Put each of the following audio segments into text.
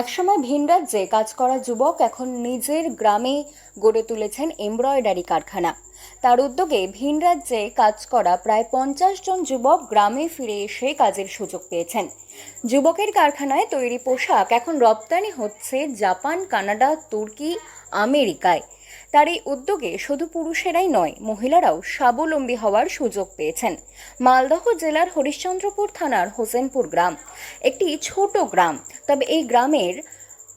একসময় ভিন রাজ্যে কাজ করা যুবক এখন নিজের গ্রামে গড়ে তুলেছেন এমব্রয়ডারি কারখানা। তার উদ্যোগে ভিন রাজ্যে কাজ করা প্রায় পঞ্চাশ জন যুবক গ্রামে ফিরে এসে কাজের সুযোগ পেয়েছেন। যুবকের কারখানায় তৈরি পোশাক এখন রপ্তানি হচ্ছে জাপান, কানাডা, তুর্কি, আমেরিকায়। তার এই উদ্যোগে শুধু পুরুষেরাই নয়, মহিলারাও স্বাবলম্বী হওয়ার সুযোগ পেয়েছেন। মালদহ জেলার হরিশ্চন্দ্রপুর থানার হোসেনপুর গ্রাম, একটি ছোট গ্রাম। তবে এই গ্রামের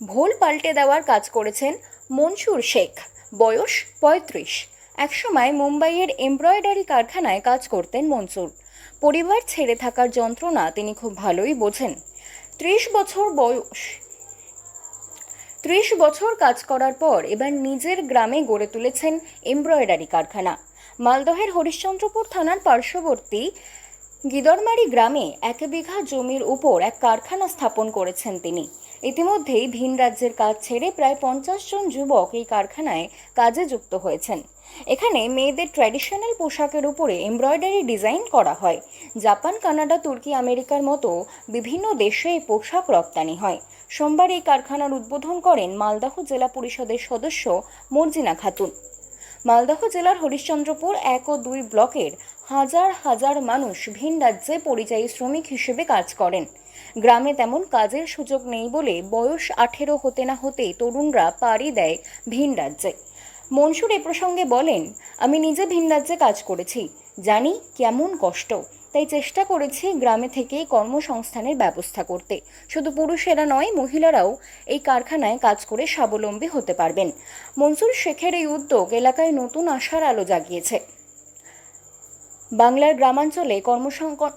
ভোল পাল্টে দেওয়ার কাজ করেছেন মনসুর শেখ, বয়স পঁয়ত্রিশ। একসময় মুম্বাইয়ের এমব্রয়ডারি কারখানায় কাজ করতেন মনসুর। পরিবার ছেড়ে থাকার যন্ত্রণা তিনি খুব ভালোই বোঝেন। ত্রিশ বছর বয়স। ত্রিশ বছর কাজ করার পর এবার নিজের গ্রামে গড়ে তুলেছেন এমব্রয়ডারি কারখানা। মালদহের হরিশ্চন্দ্রপুর থানার পার্শ্ববর্তী গিদরমারি গ্রামে এক বিঘা জমির উপর এক কারখানা স্থাপন করেছেন তিনি। ইতিমধ্যেই ভিন রাজ্যের কাজ ছেড়ে প্রায় পঞ্চাশ জন যুবক এই কারখানায় কাজে যুক্ত হয়েছেন। এখানে মেয়েদের ট্র্যাডিশনাল পোশাকের উপরে এমব্রয়ডারি ডিজাইন করা হয়। জাপান, কানাডা, তুর্কি, আমেরিকার মতো বিভিন্ন দেশে এই পোশাক রপ্তানি হয়। সোমবার এই কারখানার উদ্বোধন করেন মালদহ জেলা পরিষদের সদস্য মর্জিনা খাতুন। মালদহ জেলার হরিশ্চন্দ্রপুর এক ও দুই ব্লকের হাজার হাজার মানুষ ভিন রাজ্যে পরিযায়ী শ্রমিক হিসেবে কাজ করেন। গ্রামে তেমন কাজের সুযোগ নেই বলে বয়স আঠেরো হতে না হতেই তরুণরা পাড়ি দেয় ভিন রাজ্যে। মনসুর এ প্রসঙ্গে বলেন, আমি নিজে ভিন রাজ্যে কাজ করেছি। জানি কেমন কষ্ট। তাই চেষ্টা করেছি গ্রামে থেকেই কর্মসংস্থানের ব্যবস্থা করতে। শুধু পুরুষেরা নয়, মহিলারাও এই কারখানায় কাজ করে স্বাবলম্বী হতে পারবেন। মনসুর শেখের এই উদ্যোগ এলাকায় নতুন আশার আলো জাগিয়েছে। বাংলার গ্রামাঞ্চলে কর্মসংক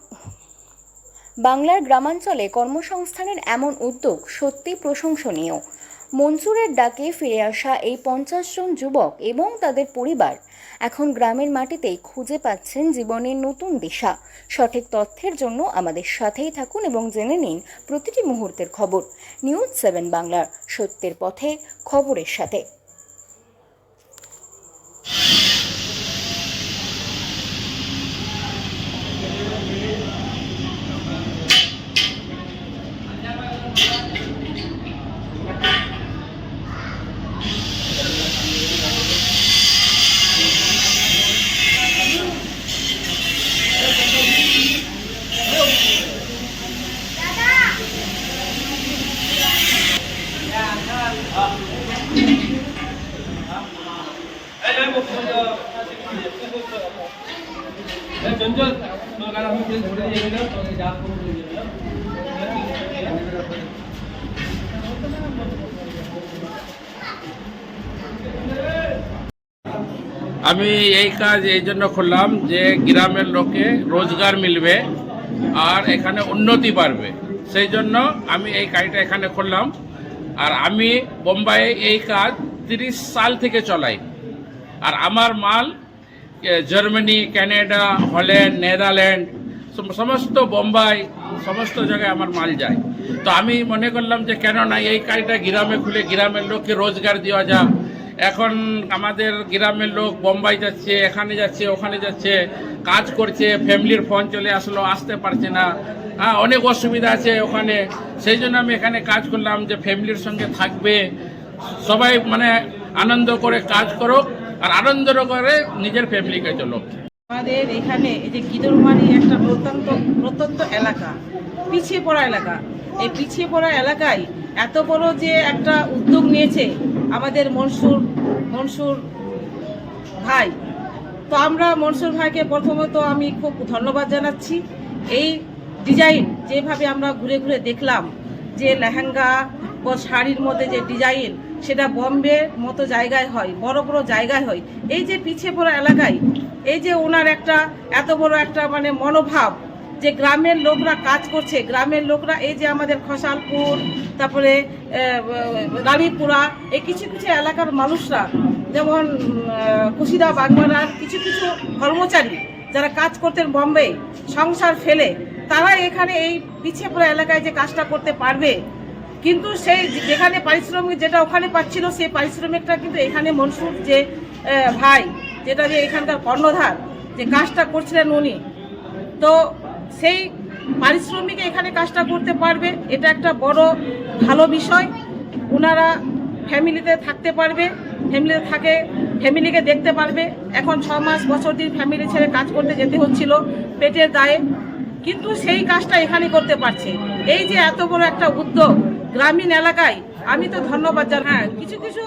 বাংলার গ্রামাঞ্চলে কর্মসংস্থানের এমন উদ্যোগ সত্যি প্রশংসনীয়। মনসুরের ডাকে ফিরে আসা এই পঞ্চাশ জন যুবক এবং তাদের পরিবার এখন গ্রামের মাটিতেই খুঁজে পাচ্ছেন জীবনের নতুন দিশা। সঠিক তথ্যের জন্য আমাদের সাথেই থাকুন এবং জেনে নিন প্রতিটি মুহূর্তের খবর। নিউজ সেভেন বাংলার সত্যের পথে, খবরের সাথে। আমি এই কাজ এই জন্য করলাম যে গ্রামের লোকে রোজগার মিলবে আর এখানে উন্নতি বাড়বে। সেই জন্য আমি এই কাজটা এখানে করলাম। আর আমি বোম্বাইয়ে এই কাজ তিরিশ সাল থেকে চলাই। আর আমার মাল জার্মানি, কানাডা, হল্যান্ড, নেদারল্যান্ড সমস্ত বোম্বাই, সমস্ত জায়গায় আমার মাল যায়। তো আমি মনে করলাম যে কেন না এই কাজটা গ্রামে খুলে গ্রামের লোককে রোজগার দেওয়া যাক। এখন আমাদের গ্রামের লোক বোম্বাই যাচ্ছে, এখানে যাচ্ছে, ওখানে যাচ্ছে, কাজ করছে, ফ্যামিলির ফোন চলে আসলো, আসতে পারছে না। হ্যাঁ অনেক অসুবিধা আছে ওখানে। সেই জন্য আমি এখানে কাজ করলাম যে ফ্যামিলির সঙ্গে থাকবে। সবাই মানে আনন্দ করে কাজ করো আর আনন্দ করে নিজের ফ্যামিলিকে চলো আমাদের এখানে এই যে গিদরমারি একটা প্রত্যন্ত প্রত্যন্ত এলাকা, পিছিয়ে পড়া এলাকা। এই পিছিয়ে পড়া এলাকায় এত বড় যে একটা উদ্যোগ নিয়েছে আমাদের মনসুর মনসুর ভাই। তো আমরা মনসুর ভাইকে প্রথমত আমি খুব ধন্যবাদ জানাচ্ছি। এই ডিজাইন যেভাবে আমরা ঘুরে ঘুরে দেখলাম, যে লেহেঙ্গা বা শাড়ির মধ্যে যে ডিজাইন সেটা বম্বে মতো জায়গায় হয়, বড় বড় জায়গায় হয়। এই যে পিছিয়ে পড়া এলাকায়, এই যে ওনার একটা এত বড় একটা মানে মনোভাব যে গ্রামের লোকরা কাজ করছে, গ্রামের লোকরা এই যে আমাদের খসালপুর, তারপরে রানীপুরা, এই কিছু কিছু এলাকার মানুষরা, যেমন কুশিদা বাগমারার কিছু কিছু কর্মচারী যারা কাজ করতেন বম্বে সংসার ফেলে, তারা এখানে এই পিছিয়ে পড়া এলাকায় যে কাজটা করতে পারবে কিন্তু সেই যেখানে পারিশ্রমিক যেটা ওখানে পাচ্ছিল, সেই পারিশ্রমিকটা কিন্তু এখানে মনসুর যে ভাই, যেটা যে এখানকার কর্ণধার, যে কাজটা করছিলেন উনি, তো সেই পারিশ্রমিকে এখানে কাজটা করতে পারবে, এটা একটা বড় ভালো বিষয়। ওনারা ফ্যামিলিতে থাকতে পারবে, ফ্যামিলিতে থাকে, ফ্যামিলিকে দেখতে পারবে। এখন ছ মাস বছর দিন ফ্যামিলি ছেড়ে কাজ করতে যেতে হচ্ছিল পেটের দায়ে, কিন্তু সেই কাজটা এখানে করতে পারছে। এই যে এত বড় একটা উদ্যোগ গ্রামীণ এলাকায় আমি তো ধন্যবাদ জানাই হ্যাঁ কিছু কিছু